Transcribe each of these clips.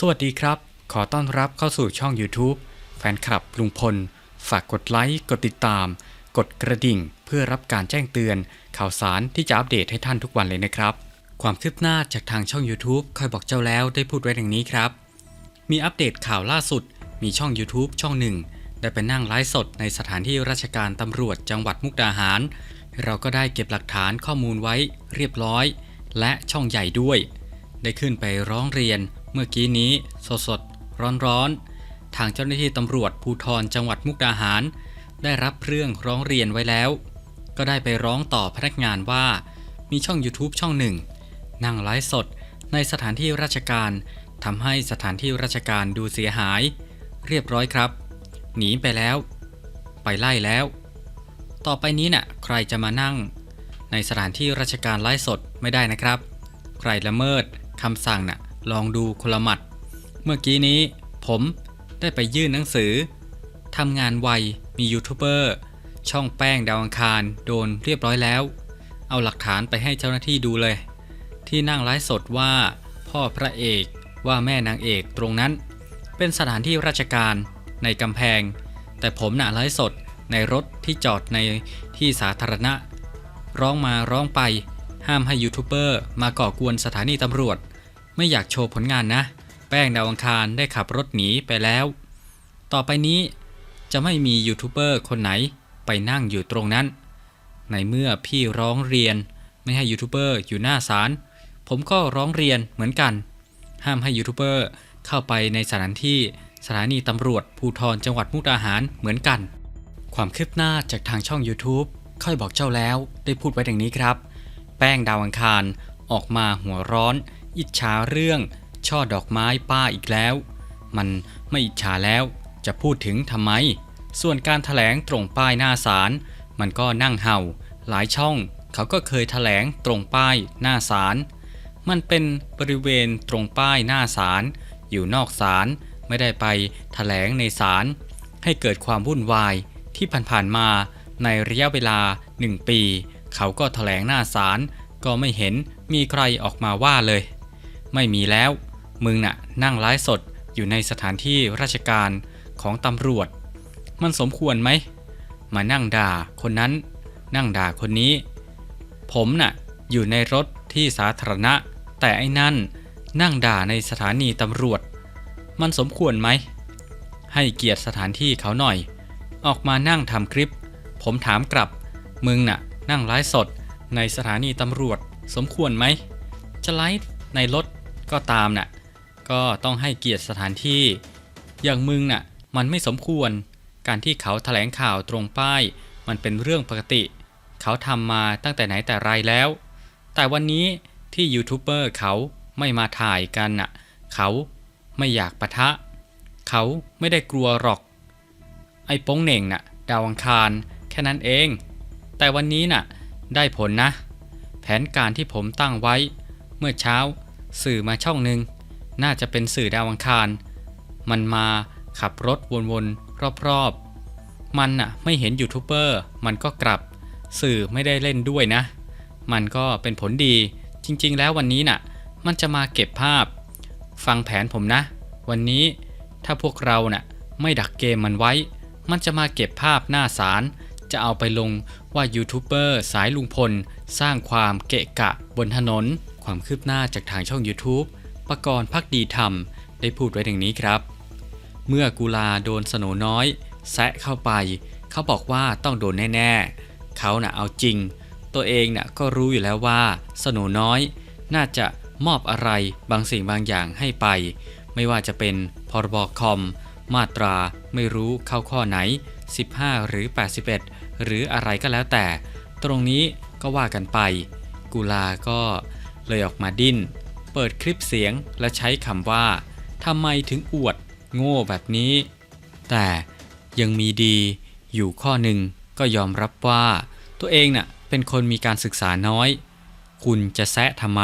สวัสดีครับ ขอต้อนรับเข้าสู่ช่อง YouTube แฟนคลับลุงพล ฝากกดไลค์ กดติดตาม กดกระดิ่ง เพื่อรับการแจ้งเตือน ข่าวสารที่จะอัปเดตให้ท่านทุกวันเลยนะครับ ความคืบหน้าจากทางช่อง YouTube คอยบอกเจ้าแล้วได้พูดไว้ดังนี้ครับ มีอัปเดตข่าวล่าสุด มีช่อง YouTube ช่องหนึ่ง ได้ไปนั่งไลฟ์สดในสถานที่ราชการตำรวจจังหวัดมุกดาหาร เราก็ได้เก็บหลักฐานข้อมูลไว้เรียบร้อย และช่องใหญ่ด้วย ได้ขึ้นไปร้องเรียน มื่อกี้นี้สดสดร้อนร้อนทางเจ้าหน้าที่ตำรวจภูธรจังหวัดมุกดาหาร ได้รับเรื่องร้องเรียนไว้แล้ว ก็ได้ไปร้องต่อพนักงานว่า มีช่อง YouTube ช่องหนึ่ง นั่งไลฟ์สดในสถานที่ราชการทำให้สถานที่ราชการดูเสียหาย เรียบร้อยครับ หนีไปแล้ว ไปไล่แล้ว ต่อไปนี้น่ะใครจะมานั่ง ในสถานที่ราชการไลฟ์สดไม่ได้นะครับ ใครละเมิดคำสั่งน่ะ ลองดูคนละหมัด เมื่อกี้นี้ผมได้ไปยื่นหนังสือทำงานไวมียูทูบเบอร์ช่องแป้งดาวอังคารโดนเรียบร้อยแล้ว เอาหลักฐานไปให้เจ้าหน้าที่ดูเลย ที่นั่งไลฟ์สดว่า พ่อพระเอกว่าแม่นางเอกตรงนั้น เป็นสถานที่ราชการในกำแพง แต่ผมน่ะไลฟ์สดในรถที่จอดในที่สาธารณะ ร้องมาร้องไปห้ามให้ยูทูบเบอร์มาก่อกวนสถานีตำรวจ ไม่อยากโชว์ผลงานนะ แป้งดาวอังคารได้ขับรถหนีไปแล้ว ต่อไปนี้จะไม่มียูทูบเบอร์คนไหนไปนั่งอยู่ตรงนั้น ในเมื่อพี่ร้องเรียนไม่ให้ยูทูบเบอร์อยู่หน้าศาลผมก็ร้องเรียนเหมือนกัน ห้ามให้ยูทูบเบอร์เข้าไปในสถานที่สถานีตำรวจภูธรจังหวัดมุกดาหารเหมือนกัน ความคืบหน้าจากทางช่อง YouTube ค่อยบอกเจ้าแล้วได้พูดไว้ดังนี้ครับ แป้งดาวอังคารออกมาหัวร้อน อิจฉาเรื่อง ช่อดอกไม้ป้าอีกแล้ว มันไม่อิจฉาแล้ว จะพูดถึงทำไม ส่วนการถแถลงตรงป้ายหน้าศาลมันก็นั่งเห่า หลายช่องเขาก็เคยถแถลงตรงป้ายหน้าศาลมันเป็นบริเวณตรงป้ายหน้าศาลอยู่นอกศาลไม่ได้ไปถแถลงในศาลให้เกิดความวุ่นวายที่ผ่านๆมาในระยะเวลา1ปี เขาก็ถแถลงหน้าศาลก็ไม่เห็นมีใครออกมาว่าเลย ไม่มีแล้ว มึงน่ะนั่งไลฟ์สดอยู่ในสถานที่ราชการของตำรวจ มันสมควรไหม มานั่งด่าคนนั้น นั่งด่าคนนี้ ผมน่ะอยู่ในรถที่สาธารณะ แต่ไอ้นั่นนั่งด่าในสถานีตำรวจ มันสมควรไหม ให้เกียรติสถานที่เขาหน่อย ออกมานั่งทำคลิป ผมถามกลับ มึงน่ะ นั่งไลฟ์สดในสถานีตำรวจ สมควรไหม จะไลฟ์ในรถ ก็ตามน่ะก็ต้องให้เกียรติสถานที่ อย่างมึงน่ะมันไม่สมควร การที่เขาแถลงข่าวตรงป้าย มันเป็นเรื่องปกติ เขาทำมาตั้งแต่ไหนแต่ไรแล้ว แต่วันนี้ที่ยูทูบเบอร์เขาไม่มาถ่ายกันน่ะ เขาไม่อยากปะทะ เขาไม่ได้กลัวหรอก ไอ้โป้งเหน่งน่ะ ดาวังคารแค่นั้นเอง แต่วันนี้น่ะ ได้ผลนะ แผนการที่ผมตั้งไว้ เมื่อเช้า สื่อมาช่องหนึ่งน่าจะเป็นสื่อดาวอังคาร มันมาขับรถวนๆรอบๆ มันน่ะไม่เห็นยูทูบเบอร์มันก็กลับ สื่อไม่ได้เล่นด้วยนะ มันก็เป็นผลดี จริงๆ แล้ววันนี้น่ะ มันจะมาเก็บภาพ ฟังแผนผมนะ วันนี้ถ้าพวกเราน่ะไม่ดักเกมมันไว้ มันจะมาเก็บภาพหน้าศาลจะเอาไปลงว่ายูทูบเบอร์สายลุงพล สร้างความเกะกะบนถนน ความคืบหน้าจากทางช่อง YouTube ประกรณ์พักดีธรรม ได้พูดไว้ดังนี้ครับ เมื่อกุลาโดนสโนน้อย แซะเข้าไป เขาบอกว่าต้องโดนแน่ๆ เขาน่ะเอาจริง ตัวเองน่ะก็รู้อยู่แล้วว่าสโนน้อย น่าจะมอบอะไรบางสิ่งบางอย่างให้ไป ไม่ว่าจะเป็นพรบคอม มาตราไม่รู้เข้าข้อไหน 15 หรือ 81 หรืออะไรก็แล้วแต่ ตรงนี้ก็ว่ากันไป กุลาก็ เลยออกมาดิ้น เปิดคลิปเสียงและใช้คำว่าทำไมถึงอวดโง่แบบนี้ แต่ยังมีดีอยู่ข้อหนึ่งก็ยอมรับว่า ตัวเองน่ะเป็นคนมีการศึกษาน้อย คุณจะแซะทำไม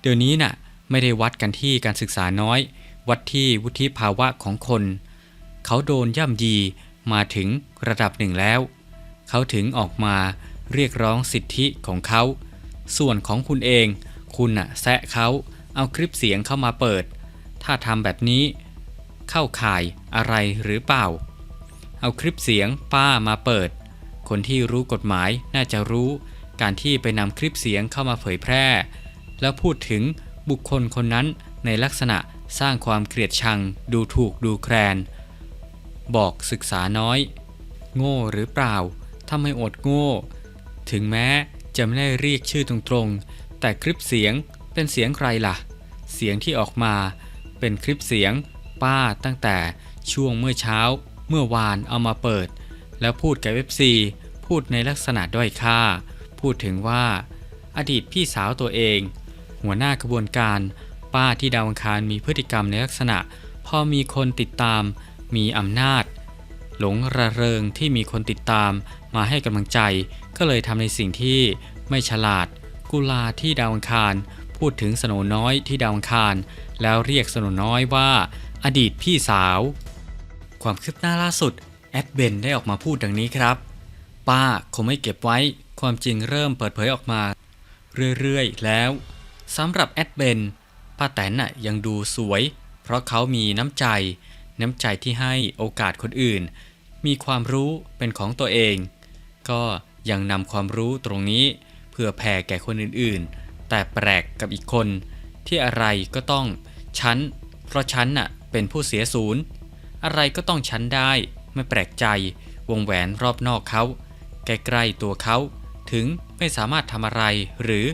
เดี๋ยวนี้น่ะไม่ได้วัดกันที่การศึกษาน้อย วัดที่วุฒิภาวะของคน เขาโดนย่ำยีมาถึงระดับหนึ่งแล้ว เขาถึงออกมาเรียกร้องสิทธิของเขา ส่วนของคุณเอง คุณน่ะแซะเขาเอาคลิปเสียงเข้ามาเปิด ถ้าทำแบบนี้ เข้าข่ายอะไรหรือเปล่า เอาคลิปเสียงป้ามาเปิด คนที่รู้กฎหมายน่าจะรู้การที่ไปนำคลิปเสียงเข้ามาเผยแพร่ แล้วพูดถึงบุคคลคนนั้นในลักษณะสร้างความเกลียดชัง ดูถูกดูแคลน บอกศึกษาน้อย โง่หรือเปล่าถ้าไม่อดโง่ ถึงแม้จะไม่ได้เรียกชื่อตรงๆ แต่คลิปเสียงเป็นเสียงใครล่ะ เสียงที่ออกมาเป็นคลิปเสียงป้าตั้งแต่ช่วงเมื่อเช้า เมื่อวานเอามาเปิด แล้วพูดกับเอฟซีพูดในลักษณะด้อยค่า พูดถึงว่า อดีตพี่สาวตัวเอง หัวหน้ากระบวนการ ป้าที่ดาวังคารมีพฤติกรรมในลักษณะ พอมีคนติดตาม มีอำนาจ หลงระเริงที่มีคนติดตามมาให้กำลังใจ ก็เลยทำในสิ่งที่ไม่ฉลาด กุลาที่ดาวอังคาร พูดถึงสนน้อยที่ดาวอังคาร แล้วเรียกสนน้อยว่า อดีตพี่สาว ความคืบหน้าล่าสุด แอดเบนได้ออกมาพูดดังนี้ครับ ป้าคงไม่เก็บไว้ ความจริงเริ่มเปิดเผยออกมา เรื่อยๆแล้วสำหรับแอดเบนป้าแตนน่ะยังดูสวย เพราะเขามีน้ำใจ น้ำใจที่ให้โอกาสคนอื่น มีความรู้เป็นของตัวเอง ก็ยังนำความรู้ตรงนี้ เพื่อแผ่แก่คนอื่นๆ แต่แปลกกับอีกคนที่อะไรก็ต้องฉันเพราะฉันน่ะเป็นผู้เสียศูนย์ อะไรก็ต้องฉันได้ไม่แปลกใจ วงแหวนรอบนอกเขาใกล้ๆตัวเขาถึงไม่สามารถทำอะไรหรือ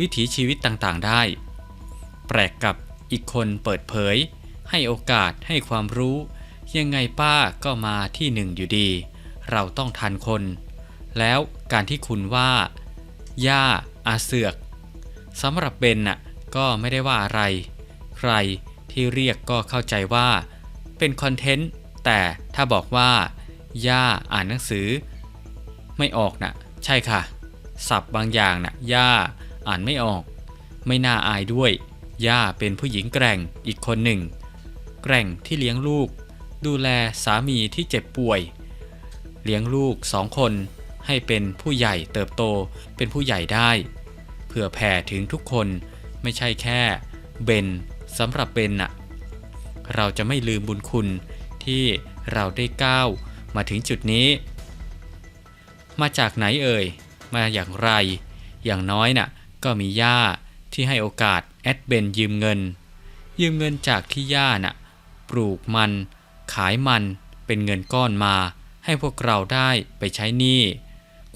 วิถีชีวิตต่างๆได้ แปลกกับอีกคนเปิดเผย ให้โอกาสให้ความรู้ ยังไงป้าก็มาที่หนึ่งอยู่ดี เราต้องทันคน แล้วการที่คุณว่า ย่าอาเสือกสำหรับเบนน่ะก็ไม่ได้ว่าอะไร ใครที่เรียกก็เข้าใจว่า เป็นคอนเทนต์แต่ถ้าบอกว่าย่าอ่านหนังสือ ไม่ออกนะ่ะ ใช่ค่ะศัพท์บางอย่างนะ่ะย่าอ่านไม่ออก ไม่น่าอายด้วย ย่าเป็นผู้หญิงแกร่งอีกคนหนึ่ง แกร่งที่เลี้ยงลูก ดูแลสามีที่เจ็บป่วย เลี้ยงลูกสองคน ให้เป็นผู้ใหญ่เติบโตเป็นผู้ใหญ่ได้เพื่อแผ่ถึงทุกคนไม่ใช่แค่เบนสำหรับเบนน่ะ เราจะไม่ลืมบุญคุณที่เราได้ก้าวมาถึงจุดนี้ มาจากไหนเอ่ย มาอย่างไร อย่างน้อยน่ะ ก็มีย่าที่ให้โอกาสแอดเบนยืมเงิน ยืมเงินจากที่ย่าน่ะ ปลูกมัน ขายมันเป็นเงินก้อนมาให้พวกเราได้ไปใช้หนี้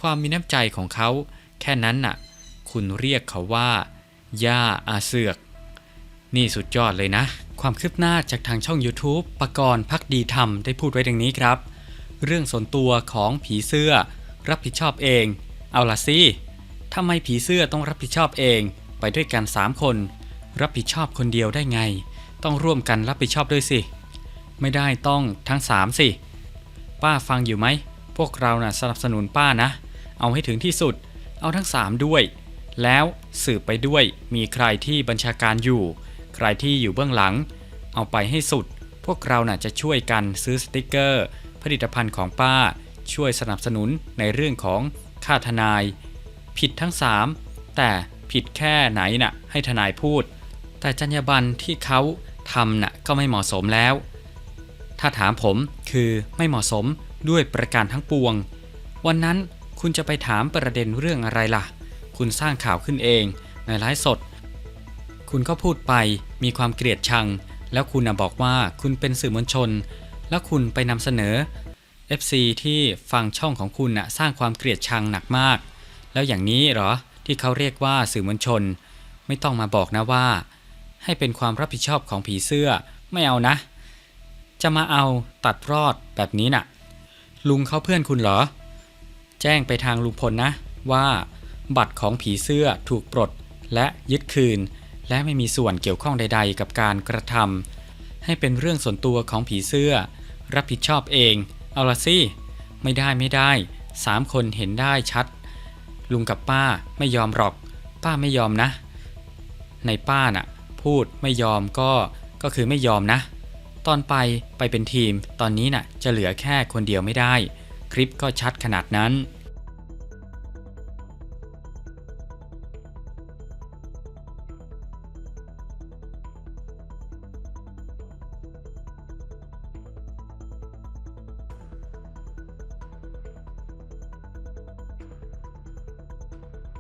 ความมีน้ำใจของเขา แค่นั้นน่ะ คุณเรียกเขาว่าย่าอาเสือก นี่สุดยอดเลยนะ ความคืบหน้าจากทางช่อง YouTube ปกรณ์พักดีธรรมได้พูดไว้ดังนี้ครับ เรื่องส่วนตัวของผีเสื้อ รับผิดชอบเอง เอาล่ะสิทำไมผีเสื้อต้องรับผิดชอบเอง ไปด้วยกัน 3 คน รับผิดชอบคนเดียวได้ไง ต้องร่วมกันรับผิดชอบด้วยสิ ไม่ได้ต้องทั้ง 3 สิ ป้าฟังอยู่ไหม พวกเรานะ่ะสนับสนุนป้านะ เอาให้ถึงที่สุด เอาทั้ง 3 ด้วย แล้วสืบไปด้วยมีใครที่บัญชาการอยู่ ใครที่อยู่เบื้องหลัง เอาไปให้สุด พวกเราน่ะจะช่วยกันซื้อสติกเกอร์ ผลิตภัณฑ์ของป้า ช่วยสนับสนุนในเรื่องของค่าทนาย ผิดทั้ง 3 แต่ผิดแค่ไหนน่ะให้ทนายพูด แต่จรรยาบรรณที่เขาทำน่ะก็ไม่เหมาะสมแล้ว ถ้าถามผมคือไม่เหมาะสมด้วยประการทั้งปวง วันนั้น คุณจะไปถามประเด็นเรื่องอะไรล่ะ คุณสร้างข่าวขึ้นเองในไลฟ์สด คุณก็พูดไปมีความเกลียดชัง แล้วคุณนะบอกว่าคุณเป็นสื่อมวลชน แล้วคุณไปนำเสนอ FC ที่ฟังช่องของคุณนะสร้างความเกลียดชังหนักมาก แล้วอย่างนี้เหรอที่เขาเรียกว่าสื่อมวลชน ไม่ต้องมาบอกนะว่า ให้เป็นความรับผิดชอบของผีเสื้อไม่เอานะ จะมาเอาตัดรอดแบบนี้น่ะ ลุงเขาเพื่อนคุณเหรอ แจ้งไปทางลุงพลนะว่าบัตรของผีเสื้อถูกปลดและยึดคืน และไม่มีส่วนเกี่ยวข้องใด ๆ กับการกระทำให้เป็นเรื่องส่วนตัวของผีเสื้อ รับผิดชอบเอง เอาละสิไม่ได้ไม่ได้สามคนเห็นได้ชัด ลุงกับป้าไม่ยอมหรอก ป้าไม่ยอมนะ ในป้าน่ะ พูดไม่ยอมก็ก็คือไม่ยอมนะ ตอนไปไปเป็นทีมตอนนี้น่ะ จะเหลือแค่คนเดียวไม่ได้ คลิปก็ชัดขนาดนั้น